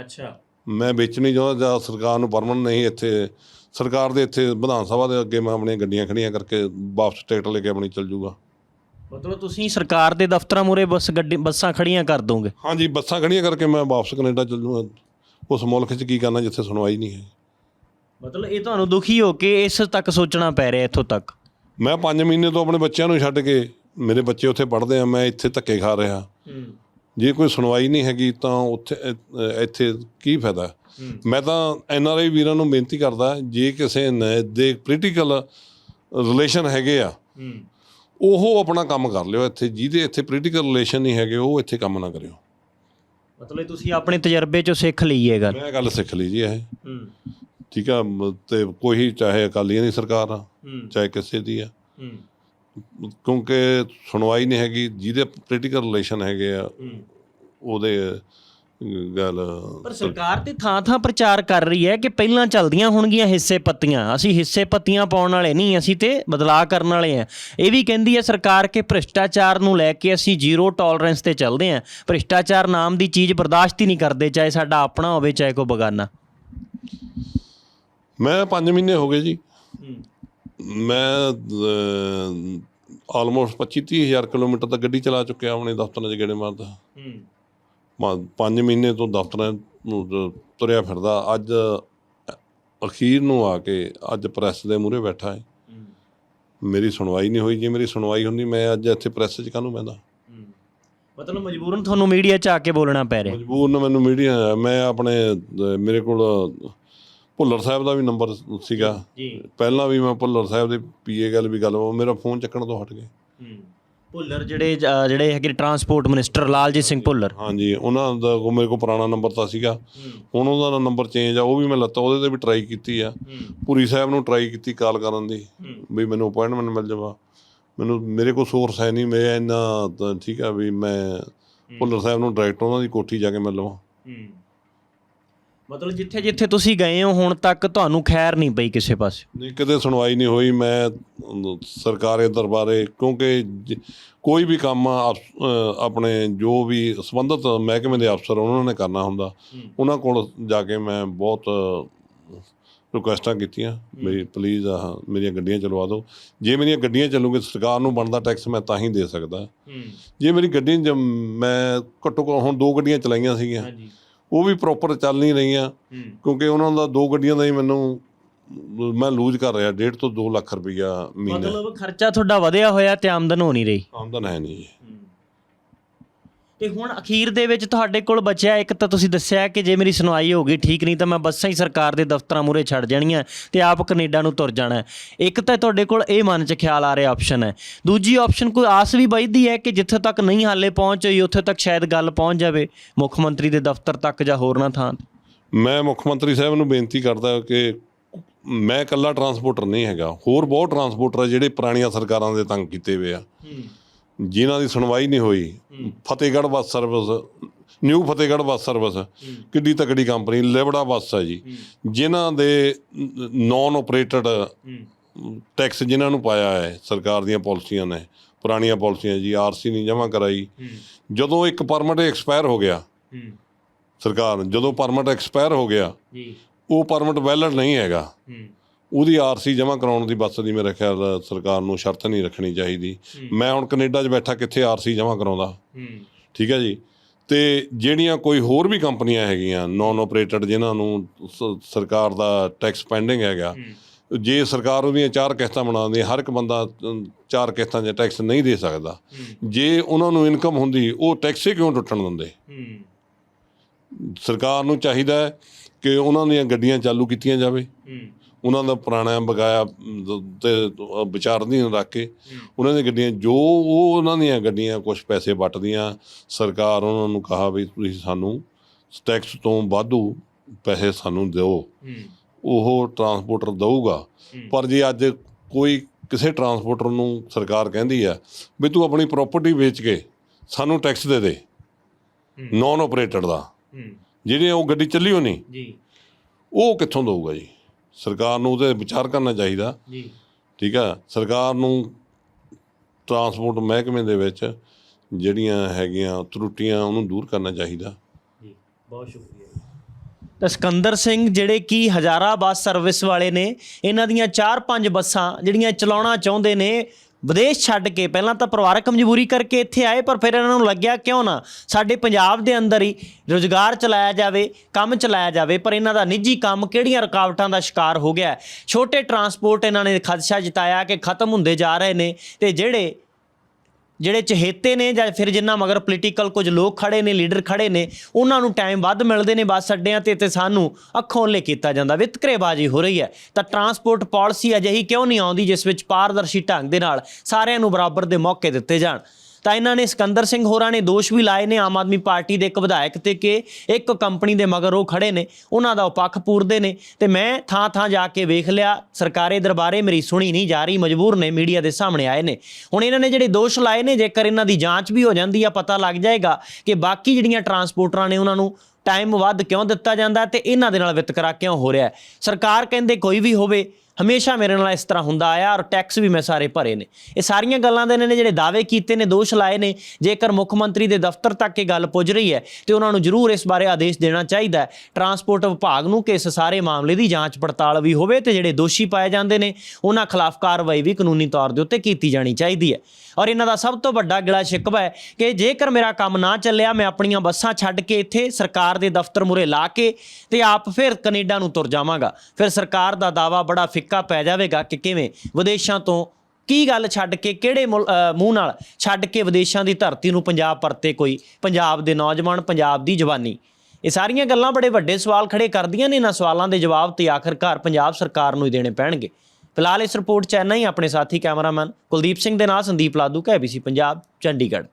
ਅੱਛਾ। ਮੈਂ ਵੇਚਣੀ ਚਾਹੁੰਦਾ ਜਾਂ ਸਰਕਾਰ ਨੂੰ ਪਰਮਨ ਨਹੀਂ ਇੱਥੇ ਸਰਕਾਰ ਦੇ ਇੱਥੇ ਵਿਧਾਨ ਸਭਾ ਦੇ ਅੱਗੇ ਮੈਂ ਆਪਣੀਆਂ ਗੱਡੀਆਂ ਖੜੀਆਂ ਕਰਕੇ ਵਾਪਸ ਟਿਕਟ ਲੈ ਕੇ ਆਪਣੀ ਚੱਲ ਜੂਗਾ। ਮਤਲਬ ਤੁਸੀਂ ਸਰਕਾਰ ਦੇ ਦਫ਼ਤਰਾਂ ਮੂਰੇ ਬੱਸ ਗੱਡੀ ਬੱਸਾਂ ਖੜੀਆਂ ਕਰ ਦੋਗੇ? ਹਾਂਜੀ ਬੱਸਾਂ ਖੜੀਆਂ ਕਰਕੇ ਮੈਂ ਵਾਪਸ ਕੈਨੇਡਾ ਚੱਲ ਜੂਗਾ ਉਸ ਮੁਲਕ 'ਚ ਕੀ ਕਰਨਾ ਜਿੱਥੇ ਸੁਣਵਾਈ ਨਹੀਂ ਹੈ। ਮਤਲਬ ਇਹ ਤੁਹਾਨੂੰ ਦੁਖੀ ਹੋ ਕੇ ਇਸ ਤੱਕ ਸੋਚਣਾ ਪੈ ਰਿਹਾ ਇੱਥੋਂ ਤੱਕ? ਮੈਂ 5 ਮਹੀਨੇ ਤੋਂ ਆਪਣੇ ਬੱਚਿਆਂ ਨੂੰ ਛੱਡ ਕੇ ਮੇਰੇ ਬੱਚੇ ਉੱਥੇ ਪੜ੍ਹਦੇ ਆ ਮੈਂ ਇੱਥੇ ਧੱਕੇ ਖਾ ਰਿਹਾ। ਜੇ ਕੋਈ ਸੁਣਵਾਈ ਨਹੀਂ ਹੈਗੀ ਤਾਂ ਉੱਥੇ ਇੱਥੇ ਕੀ ਫਾਇਦਾ? ਮੈਂ ਤਾਂ ਐਨ ਆਰ ਆਈ ਵੀਰਾਂ ਨੂੰ ਬੇਨਤੀ ਕਰਦਾ ਜੇ ਕਿਸੇ ਨੇ ਦੇ ਪੋਲੀਟੀਕਲ ਰਿਲੇਸ਼ਨ ਹੈਗੇ ਆ ਉਹ ਆਪਣਾ ਕੰਮ ਕਰ ਲਿਓ ਇੱਥੇ ਜਿਹਦੇ ਇੱਥੇ ਪੋਲੀਟੀਕਲ ਰਿਲੇਸ਼ਨ ਨਹੀਂ ਹੈਗੇ ਉਹ ਇੱਥੇ ਕੰਮ ਨਾ ਕਰਿਓ। ਮਤਲਬ ਤੁਸੀਂ ਆਪਣੇ ਤਜਰਬੇ ਚੋਂ ਸਿੱਖ ਲਈ ਇਹ ਗੱਲ? ਮੈਂ ਇਹ ਗੱਲ ਸਿੱਖ ਲਈ ਜੀ ਇਹ। ਠੀਕ ਆ ਮ- ਤੇ ਕੋਈ ਚਾਹੇ ਅਕਾਲੀਆਂ ਦੀ ਸਰਕਾਰ ਆ ਚਾਹੇ ਕਿਸੇ ਦੀ ਆ। ਕਿਉਂਕਿ ਸੁਣਵਾਈ ਨਹੀਂ ਹੈਗੀ ਜਿਹਦੇ ਪੋਲੀਟੀਕਲ ਰਿਲੇਸ਼ਨ ਹੈਗੇ ਆ ਉਹਦੇ ਗੱਲ ਪਰ ਸਰਕਾਰ ਤੇ ਥਾਂ ਥਾਂ ਪ੍ਰਚਾਰ ਕਰ ਰਹੀ ਹੈ ਕਿ ਪਹਿਲਾਂ ਚੱਲਦੀਆਂ ਹੋਣਗੀਆਂ ਹਿੱਸੇ ਪੱਤੀਆਂ। ਅਸੀਂ ਹਿੱਸੇ ਪੱਤੀਆਂ ਪਾਉਣ ਵਾਲੇ ਨਹੀਂ ਅਸੀਂ ਤੇ ਬਦਲਾਅ ਕਰਨ ਵਾਲੇ ਆ ਇਹ ਵੀ ਕਹਿੰਦੀ ਹੈ ਸਰਕਾਰ ਕਿ ਭ੍ਰਿਸ਼ਟਾਚਾਰ ਨੂੰ ਲੈ ਕੇ ਅਸੀਂ ਜ਼ੀਰੋ ਟੋਲਰੈਂਸ ਤੇ ਚੱਲਦੇ ਆ ਭ੍ਰਿਸ਼ਟਾਚਾਰ ਨਾਮ ਦੀ ਚੀਜ਼ ਬਰਦਾਸ਼ਤ ਹੀ ਨਹੀਂ ਕਰਦੇ ਚਾਹੇ ਸਾਡਾ ਆਪਣਾ ਹੋਵੇ ਚਾਹੇ ਕੋਈ ਬਗਾਨਾ। ਮੈਂ 5 ਮਹੀਨੇ ਹੋ ਗਏ ਜੀ। ਮੈਂ ਆਲਮੋਸਟ 25 30 ਹਜ਼ਾਰ ਕਿਲੋਮੀਟਰ ਤੱਕ ਗੱਡੀ ਚਲਾ ਚੁੱਕਿਆ ਆਪਣੇ ਦਫ਼ਤਰਾਂ 'ਚ ਗੇੜੇ ਮਾਰਦਾ। ਮੈਂ 5 ਮਹੀਨੇ ਤੋਂ ਦਫ਼ਤਰਾਂ ਨੂੰ ਤੁਰਿਆ ਫਿਰਦਾ। ਅੱਜ ਅਖੀਰ ਨੂੰ ਆ ਕੇ ਅੱਜ ਪ੍ਰੈਸ ਦੇ ਮੂਹਰੇ ਬੈਠਾ ਹੈ। ਮੇਰੀ ਸੁਣਵਾਈ ਨਹੀਂ ਹੋਈ। ਜੇ ਮੇਰੀ ਸੁਣਵਾਈ ਹੁੰਦੀ ਮੈਂ ਅੱਜ ਇੱਥੇ ਪ੍ਰੈਸ 'ਚ ਕਾਹਨੂੰ ਬਹਿੰਦਾ? ਮਤਲਬ ਮਜਬੂਰਨ ਤੁਹਾਨੂੰ ਮੀਡੀਆ 'ਚ ਆ ਕੇ ਬੋਲਣਾ ਪੈ ਰਿਹਾ। ਮਜਬੂਰ ਨੇ ਮੈਨੂੰ ਮੀਡੀਆ ਮੈਂ ਆਪਣੇ ਮੇਰੇ ਕੋਲ ਭੁੱਲਰ ਸਾਹਿਬ ਦਾ ਵੀ ਨੰਬਰ ਸੀਗਾ। ਜੀ। ਪਹਿਲਾਂ ਵੀ ਮੈਂ ਭੁੱਲਰ ਸਾਹਿਬ ਦੇ ਪੀਏ ਗੱਲ ਵੀ ਗੱਲ ਮੇਰਾ ਫੋਨ ਚੱਕਣ ਤੋਂ ਹਟ ਗਏ। ਭੁੱਲਰ ਜਿਹੜੇ ਜਿਹੜੇ ਹੈਗੇ ਟਰਾਂਸਪੋਰਟ ਮਿਨਿਸਟਰ ਲਾਲਜੀਤ ਸਿੰਘ ਭੁੱਲਰ। ਹਾਂਜੀ ਉਹਨਾਂ ਦਾ ਉਹ ਮੇਰੇ ਕੋਲ ਪੁਰਾਣਾ ਨੰਬਰ ਤਾਂ ਸੀਗਾ। ਹੁਣ ਉਹਦਾ ਦਾ ਨੰਬਰ ਚੇਂਜ ਆ ਉਹ ਵੀ ਮੈਂ ਲੱਤਾ ਉਹਦੇ ਤੇ ਵੀ ਟਰਾਈ ਕੀਤੀ ਆ। ਪੂਰੀ ਸਾਹਿਬ ਨੂੰ ਟਰਾਈ ਕੀਤੀ ਕਾਲ ਕਰਨ ਦੀ ਵੀ ਮੈਨੂੰ ਅਪਾਇੰਟਮੈਂਟ ਮਿਲ ਜਾਵਾ। ਮੈਨੂੰ ਮੇਰੇ ਕੋਲ ਸੋਰਸ ਹੈ ਨਹੀਂ ਮੈਂ ਇੰਨਾ ਠੀਕ ਆ ਵੀ ਮੈਂ ਭੁੱਲਰ ਸਾਹਿਬ ਨੂੰ ਡਾਇਰੈਕਟ ਉਹਨਾਂ ਦੀ ਕੋਠੀ ਜਾ ਕੇ ਮਿਲ ਲਵਾਂ। ਮਤਲਬ ਜਿੱਥੇ ਜਿੱਥੇ ਤੁਸੀਂ ਗਏ ਹੋ ਹੁਣ ਤੱਕ ਤੁਹਾਨੂੰ ਖੈਰ ਨਹੀਂ ਪਈ ਕਿਸੇ ਪਾਸੇ? ਨਹੀਂ ਕਿਤੇ ਸੁਣਵਾਈ ਨਹੀਂ ਹੋਈ। ਮੈਂ ਸਰਕਾਰੀ ਦਰਬਾਰੇ ਕਿਉਂਕਿ ਜ- ਕੋਈ ਵੀ ਕੰਮ ਆ, ਅਫ- ਅ, ਆਪਣੇ ਜੋ ਵੀ ਸੰਬੰਧਿਤ ਮਹਿਕਮੇ ਦੇ ਅਫਸਰ ਉਹਨਾਂ ਨੇ ਕਰਨਾ ਹੁੰਦਾ। ਉਹਨਾਂ ਕੋਲ ਜਾ ਕੇ ਮੈਂ ਬਹੁਤ ਰਿਕੁਐਸਟਾਂ ਕੀਤੀਆਂ ਮੇਰੀ ਪਲੀਜ਼ ਆ ਮੇਰੀਆਂ ਗੱਡੀਆਂ ਚਲਵਾ ਦਿਓ। ਜੇ ਮੇਰੀਆਂ ਗੱਡੀਆਂ ਚੱਲੂਗੇ ਸਰਕਾਰ ਨੂੰ ਬਣਦਾ ਟੈਕਸ ਮੈਂ ਤਾਂ ਹੀ ਦੇ ਸਕਦਾ। ਜੇ ਮੇਰੀ ਗੱਡੀ ਜ- ਮੈਂ ਘੱਟੋ ਘੱਟ ਹੁਣ ਦੋ ਗੱਡੀਆਂ ਚਲਾਈਆਂ ਸੀਗੀਆਂ। ਹਾਂਜੀ। ਉਹ ਵੀ ਪ੍ਰੋਪਰ ਚੱਲ ਨਹੀਂ ਰਹੀਆਂ। ਕਿਉਂਕਿ ਉਹਨਾਂ ਦਾ ਦੋ ਗੱਡੀਆਂ ਦਾ ਹੀ ਮੈਨੂੰ ਮੈਂ ਲੂਜ਼ ਕਰ ਰਿਹਾ 1.5 ਤੋਂ 2 ਲੱਖ ਰੁਪਈਆ ਮਹੀਨੇ। ਮਤਲਬ ਖਰਚਾ ਤੁਹਾਡਾ ਵਧਿਆ ਹੋਇਆ ਤੇ ਆਮਦਨ ਹੋ ਨਹੀਂ ਰਹੀ। ਆਮਦਨ ਹੈ ਨਹੀਂ। ਤੇ ਹੁਣ ਅਖੀਰ ਦੇ ਵਿੱਚ ਤੁਹਾਡੇ ਕੋਲ ਬਚਿਆ ਇੱਕ ਤਾਂ ਤੁਸੀਂ ਦੱਸਿਆ ਕਿ ਜੇ ਮੇਰੀ ਸੁਣਵਾਈ ਹੋ ਗਈ ਠੀਕ ਨਹੀਂ ਤਾਂ ਮੈਂ ਬੱਸਾਂ ਹੀ ਸਰਕਾਰ ਦੇ ਦਫ਼ਤਰਾਂ ਮੂਰੇ ਛੱਡ ਜਾਣੀਆਂ ਤੇ ਆਪ ਕੈਨੇਡਾ ਨੂੰ ਤੁਰ ਜਾਣਾ। ਇੱਕ ਤਾਂ ਤੁਹਾਡੇ ਕੋਲ ਇਹ ਮਨ 'ਚ ਖਿਆਲ ਆ ਰਿਹਾ ਆਪਸ਼ਨ ਹੈ ਦੂਜੀ ਆਪਸ਼ਨ ਕੋਈ ਆਸ ਵੀ ਵੱਧਦੀ ਹੈ ਕਿ ਜਿੱਥੇ ਤੱਕ ਨਹੀਂ ਹਾਲੇ ਪਹੁੰਚ ਹੋਈ ਉੱਥੇ ਤੱਕ ਸ਼ਾਇਦ ਗੱਲ ਪਹੁੰਚ ਜਾਵੇ ਮੁੱਖ ਮੰਤਰੀ ਦੇ ਦਫ਼ਤਰ ਤੱਕ ਜਾਂ ਹੋਰਨਾਂ ਥਾਂ ਤੇ। ਮੈਂ ਮੁੱਖ ਮੰਤਰੀ ਸਾਹਿਬ ਨੂੰ ਬੇਨਤੀ ਕਰਦਾ ਕਿ ਮੈਂ ਇਕੱਲਾ ਟਰਾਂਸਪੋਰਟਰ ਨਹੀਂ ਹੈਗਾ ਹੋਰ ਬਹੁਤ ਟਰਾਂਸਪੋਰਟਰ ਜਿਹੜੇ ਪੁਰਾਣੀਆਂ ਸਰਕਾਰਾਂ ਦੇ ਤੰਗ ਕੀਤੇ ਹੋਏ ਆ ਜਿਨ੍ਹਾਂ ਦੀ ਸੁਣਵਾਈ ਨਹੀਂ ਹੋਈ Fatehgarh bus service new Fatehgarh bus service ਕਿੱਡੀ ਤਕੜੀ ਕੰਪਨੀ ਲਿਬੜਾ ਬੱਸ ਹੈ ਜੀ। ਜਿਨ੍ਹਾਂ ਦੇ ਨਾਨ ਆਪਰੇਟਡ ਟੈਕਸ ਜਿਨ੍ਹਾਂ ਨੂੰ ਪਾਇਆ ਹੈ ਸਰਕਾਰ ਦੀਆਂ ਪਾਲਿਸੀਆਂ ਨੇ ਪੁਰਾਣੀਆਂ ਪਾਲਿਸੀਆਂ ਜੀ ਆਰਸੀ ਨਹੀਂ ਜਮ੍ਹਾਂ ਕਰਾਈ। ਜਦੋਂ ਇੱਕ ਪਰਮਿਟ ਐਕਸਪਾਇਰ ਹੋ ਗਿਆ ਸਰਕਾਰ ਜਦੋਂ ਪਰਮਿਟ ਐਕਸਪਾਇਰ ਹੋ ਗਿਆ ਜੀ। ਉਹ ਪਰਮਿਟ ਵੈਲਿਡ ਨਹੀਂ ਹੈਗਾ। ਉਹਦੀ ਆਰਸੀ ਜਮ੍ਹਾਂ ਕਰਾਉਣ ਦੀ ਬੱਸ ਦੀ ਮੇਰੇ ਖਿਆਲ ਸਰਕਾਰ ਨੂੰ ਸ਼ਰਤ ਨਹੀਂ ਰੱਖਣੀ ਚਾਹੀਦੀ। ਮੈਂ ਹੁਣ ਕੈਨੇਡਾ 'ਚ ਬੈਠਾ ਕਿੱਥੇ ਆਰਸੀ ਜਮ੍ਹਾਂ ਕਰਾਉਂਦਾ? ਠੀਕ ਹੈ ਜੀ। ਤੇ ਜਿਹੜੀਆਂ ਕੋਈ ਹੋਰ ਵੀ ਕੰਪਨੀਆਂ ਹੈਗੀਆਂ ਨਾਨ ਆਪਰੇਟਡ ਜਿਨ੍ਹਾਂ ਨੂੰ ਸਰਕਾਰ ਦਾ ਟੈਕਸ ਪੈਂਡਿੰਗ ਹੈਗਾ ਜੇ ਸਰਕਾਰ ਉਹਦੀਆਂ ਚਾਰ ਕਿਸ਼ਤਾਂ ਬਣਾਉਂਦੀ ਹੈ, ਹਰ ਇੱਕ ਬੰਦਾ ਚਾਰ ਕਿਸ਼ਤਾਂ 'ਚ ਟੈਕਸ ਨਹੀਂ ਦੇ ਸਕਦਾ। ਜੇ ਉਹਨਾਂ ਨੂੰ ਇਨਕਮ ਹੁੰਦੀ ਉਹ ਟੈਕਸ ਹੀ ਕਿਉਂ ਟੁੱਟਣ ਦਿੰਦੇ? ਸਰਕਾਰ ਨੂੰ ਚਾਹੀਦਾ ਹੈ ਕਿ ਉਹਨਾਂ ਦੀਆਂ ਗੱਡੀਆਂ ਚਾਲੂ ਕੀਤੀਆਂ ਜਾਵੇ। ਉਹਨਾਂ ਦਾ ਪੁਰਾਣਾ ਬਕਾਇਆ ਦ- ਤੇ ਵਿਚਾਰ ਨਹੀਂ ਰੱਖ ਕੇ। ਉਹਨਾਂ ਦੀਆਂ ਗੱਡੀਆਂ ਜੋ ਉਹ ਉਹਨਾਂ ਦੀਆਂ ਗੱਡੀਆਂ ਕੁਝ ਪੈਸੇ ਵੱਟਦੀਆਂ ਸਰਕਾਰ ਉਹਨਾਂ ਨੂੰ ਕਹਾ ਵੀ ਤੁਸੀਂ ਸਾਨੂੰ ਟੈਕਸ ਤੋਂ ਵਾਧੂ ਪੈਸੇ ਸਾਨੂੰ ਦਿਓ। ਉਹ ਟਰਾਂਸਪੋਰਟਰ ਦਊਗਾ। ਪਰ ਜੇ ਅੱਜ ਕੋਈ ਕਿਸੇ ਟਰਾਂਸਪੋਰਟਰ ਨੂੰ ਸਰਕਾਰ ਕਹਿੰਦੀ ਆ ਵੀ ਤੂੰ ਆਪਣੀ ਪ੍ਰਾਪਰਟੀ ਵੇਚ ਕੇ ਸਾਨੂੰ ਟੈਕਸ ਦੇ ਦੇ ਨਾਨ ਆਪਰੇਟਡ ਦਾ। ਜਿਹੜੇ ਉਹ ਗੱਡੀ ਚੱਲੀ ਹੋ ਨਹੀਂ ਜੀ। ਉਹ ਕਿੱਥੋਂ ਦਊਗਾ ਜੀ? ਸਰਕਾਰ ਨੂੰ ਉਹਦੇ ਵਿਚਾਰ ਕਰਨਾ ਚਾਹੀਦਾ। ਜੀ। ਠੀਕ ਆ? ਸਰਕਾਰ ਨੂੰ ਟਰਾਂਸਪੋਰਟ ਮਹਿਕਮੇ ਦੇ ਵਿੱਚ ਜਿਹੜੀਆਂ ਹੈਗੀਆਂ ਤਰੁੱਟੀਆਂ ਉਹਨੂੰ ਦੂਰ ਕਰਨਾ ਚਾਹੀਦਾ। ਜੀ ਬਹੁਤ ਸ਼ੁਕਰੀਆ ਤਾਂ ਸਿਕੰਦਰ ਸਿੰਘ ਜਿਹੜੇ ਕਿ ਹਜ਼ਾਰਾ ਬੱਸ ਸਰਵਿਸ ਵਾਲੇ ਨੇ ਇਹਨਾਂ ਦੀਆਂ 4-5 ਬੱਸਾਂ ਜਿਹੜੀਆਂ ਚਲਾਉਣਾ ਚਾਹੁੰਦੇ ਨੇ ਵਿਦੇਸ਼ ਛੱਡ ਕੇ ਪਹਿਲਾਂ ਤਾਂ ਪਰਿਵਾਰਕ ਮਜਬੂਰੀ ਕਰਕੇ ਇੱਥੇ ਆਏ, ਪਰ ਫਿਰ ਇਹਨਾਂ ਨੂੰ ਲੱਗਿਆ ਕਿਉਂ ਨਾ? ਸਾਡੇ ਪੰਜਾਬ ਦੇ ਅੰਦਰ ਹੀ ਰੋਜ਼ਗਾਰ ਚਲਾਇਆ ਜਾਵੇ, ਕੰਮ ਚਲਾਇਆ ਜਾਵੇ, ਪਰ ਇਹਨਾਂ ਦਾ ਨਿੱਜੀ ਕੰਮ ਕਿਹੜੀਆਂ ਰੁਕਾਵਟਾਂ ਦਾ ਸ਼ਿਕਾਰ ਹੋ ਗਿਆ ਛੋਟੇ ਟਰਾਂਸਪੋਰਟ ਇਹਨਾਂ ਨੇ ਖਦਸ਼ਾ ਜਤਾਇਆ ਕਿ ਖਤਮ ਹੁੰਦੇ ਜਾ ਰਹੇ ਨੇ ਤੇ ਜਿਹੜੇ ਜਿਹੜੇ ਚਹੇਤੇ ਨੇ ਜਾਂ ਫਿਰ ਜਿੰਨਾ ਮਗਰ ਪੋਲੀਟੀਕਲ ਕੁਝ ਲੋਕ ਖੜੇ ਨੇ ਲੀਡਰ ਖੜੇ ਨੇ, ਉਹਨਾਂ ਨੂੰ ਟਾਈਮ ਵੱਧ ਮਿਲਦੇ ਨੇ ਬੱਸ ਅੱਡਿਆਂ ਤੇ ਤੇ ਸਾਨੂੰ ਅੱਖੋਂ ਲੈ ਕੀਤਾ ਜਾਂਦਾ। ਵਿਤਕਰੇਬਾਜ਼ੀ ਹੋ ਰਹੀ ਹੈ। ਤਾਂ ਟਰਾਂਸਪੋਰਟ ਪਾਲਿਸੀ ਅਜਿਹੀ ਕਿਉਂ ਨਹੀਂ ਆਉਂਦੀ ਜਿਸ ਵਿੱਚ ਪਾਰਦਰਸ਼ੀ ਢੰਗ ਦੇ ਨਾਲ ਸਾਰਿਆਂ ਨੂੰ ਬਰਾਬਰ ਦੇ ਮੌਕੇ ਦਿੱਤੇ ਜਾਣ? ਤਾਂ ਇਹਨਾਂ ਨੇ ਸਿਕੰਦਰ ਸਿੰਘ ਹੋਰਾਂ ਨੇ ਦੋਸ਼ ਵੀ ਲਾਏ ਨੇ ਆਮ ਆਦਮੀ ਪਾਰਟੀ ਦੇ ਇੱਕ ਵਿਧਾਇਕ ਤੇ ਕਿ ਇੱਕ ਕੰਪਨੀ ਦੇ ਮਗਰ ਉਹ ਖੜੇ ਨੇ, ਉਹਨਾਂ ਦਾ ਉਹ ਪੱਖ ਪੂਰਦੇ ਨੇ ਤੇ ਮੈਂ ਥਾਂ ਥਾਂ ਜਾ ਕੇ ਵੇਖ ਲਿਆ, ਸਰਕਾਰੇ ਦਰਬਾਰੇ ਮੇਰੀ ਸੁਣੀ ਨਹੀਂ ਜਾ ਰਹੀ, ਮਜਬੂਰ ਨੇ, ਮੀਡੀਆ ਦੇ ਸਾਹਮਣੇ ਆਏ ਨੇ। ਹੁਣ ਇਹਨਾਂ ਨੇ ਜਿਹੜੇ ਦੋਸ਼ ਲਾਏ ਨੇ, ਜੇਕਰ ਇਹਨਾਂ ਦੀ ਜਾਂਚ ਵੀ ਹੋ ਜਾਂਦੀ ਆ, ਪਤਾ ਲੱਗ ਜਾਏਗਾ ਕਿ ਬਾਕੀ ਜਿਹੜੀਆਂ ਟਰਾਂਸਪੋਰਟਰਾਂ ਨੇ ਉਹਨਾਂ ਨੂੰ ਟਾਈਮ ਵੱਧ ਕਿਉਂ ਦਿੱਤਾ ਜਾਂਦਾ ਤੇ ਇਹਨਾਂ ਦੇ ਨਾਲ ਵਿਤਕਰਾ ਕਿਉਂ ਹੋ ਰਿਹਾ। ਸਰਕਾਰ ਕਹਿੰਦੇ ਕੋਈ ਵੀ ਹੋਵੇ ਹਮੇਸ਼ਾ ਮੇਰੇ ਨਾਲ ਇਸ ਤਰ੍ਹਾਂ ਹੁੰਦਾ ਆਇਆ ਔਰ ਟੈਕਸ ਵੀ ਮੈਂ ਸਾਰੇ ਭਰੇ ਨੇ। ਇਹ ਸਾਰੀਆਂ ਗੱਲਾਂ ਦੇ ਨੇ ਜਿਹੜੇ ਦਾਅਵੇ ਕੀਤੇ ਨੇ, ਦੋਸ਼ ਲਾਏ ਨੇ। ਜੇਕਰ ਮੁੱਖ ਮੰਤਰੀ ਦੇ ਦਫ਼ਤਰ ਤੱਕ ਇਹ ਗੱਲ ਪੁੱਜ ਰਹੀ ਹੈ, ਤੇ ਉਹਨਾਂ ਨੂੰ ਜ਼ਰੂਰ ਇਸ ਬਾਰੇ ਆਦੇਸ਼ ਦੇਣਾ ਚਾਹੀਦਾ ਹੈ। ਟਰਾਂਸਪੋਰਟ ਵਿਭਾਗ ਨੂੰ ਕਿ ਇਸ ਸਾਰੇ ਮਾਮਲੇ ਦੀ ਜਾਂਚ ਪੜਤਾਲ ਵੀ ਹੋਵੇ ਤੇ ਜਿਹੜੇ ਦੋਸ਼ੀ ਪਾਏ ਜਾਂਦੇ ਨੇ, ਉਹਨਾਂ ਖਿਲਾਫ ਕਾਰਵਾਈ ਵੀ ਕਾਨੂੰਨੀ ਤੌਰ ਦੇ ਉੱਤੇ ਕੀਤੀ ਜਾਣੀ ਚਾਹੀਦੀ ਹੈ। ਔਰ ਇਹਨਾਂ ਦਾ ਸਭ ਤੋਂ ਵੱਡਾ ਗਿਲਾ ਸ਼ਿਕਵਾ ਹੈ ਕਿ ਜੇਕਰ ਮੇਰਾ ਕੰਮ ਨਾ ਚੱਲਿਆ, ਮੈਂ ਆਪਣੀਆਂ ਬੱਸਾਂ ਛੱਡ ਕੇ ਇੱਥੇ ਸਰਕਾਰ ਦੇ ਦਫ਼ਤਰ ਮੂਹਰੇ ਲਾ ਕੇ ਤੇ ਆਪ ਫਿਰ ਕੈਨੇਡਾ ਨੂੰ ਤੁਰ ਜਾਵਾਂਗਾ। ਫਿਰ ਸਰਕਾਰ ਦਾ ਦਾਵਾ ਬੜਾ ਫਿੱਕਾ ਪੈ ਜਾਵੇਗਾ ਕਿ ਕਿਵੇਂ? ਵਿਦੇਸ਼ਾਂ ਤੋਂ ਕੀ ਗੱਲ ਛੱਡ ਕੇ, ਕਿਹੜੇ ਮੁਲ- ਮੂੰਹ ਨਾਲ ਛੱਡ ਕੇ ਵਿਦੇਸ਼ਾਂ ਦੀ ਧਰਤੀ ਨੂੰ ਪੰਜਾਬ ਪਰਤੇ ਕੋਈ? ਪੰਜਾਬ ਦੇ ਨੌਜਵਾਨ, ਪੰਜਾਬ ਦੀ ਜਵਾਨੀ। ਇਹ ਸਾਰੀਆਂ ਗੱਲਾਂ ਬੜੇ ਵੱਡੇ ਸਵਾਲ ਖੜੇ ਕਰਦੀਆਂ ਨੇ, ਇਹਨਾਂ ਸਵਾਲਾਂ ਦੇ ਜਵਾਬ ਤੇ ਆਖਰਕਾਰ ਪੰਜਾਬ ਸਰਕਾਰ ਨੂੰ ਹੀ ਦੇਣੇ ਪੈਣਗੇ। ਫਿਲਹਾਲ ਇਸ ਰਿਪੋਰਟ ਚ ਇੰਨਾ ਹੀ। ਆਪਣੇ ਸਾਥੀ ਕੈਮਰਾਮੈਨ ਕੁਲਦੀਪ ਸਿੰਘ ਦੇ ਨਾਲ ਸੰਦੀਪ ਲਾਦੂ ਕਾ ABC ਪੰਜਾਬ, ਚੰਡੀਗੜ੍ਹ।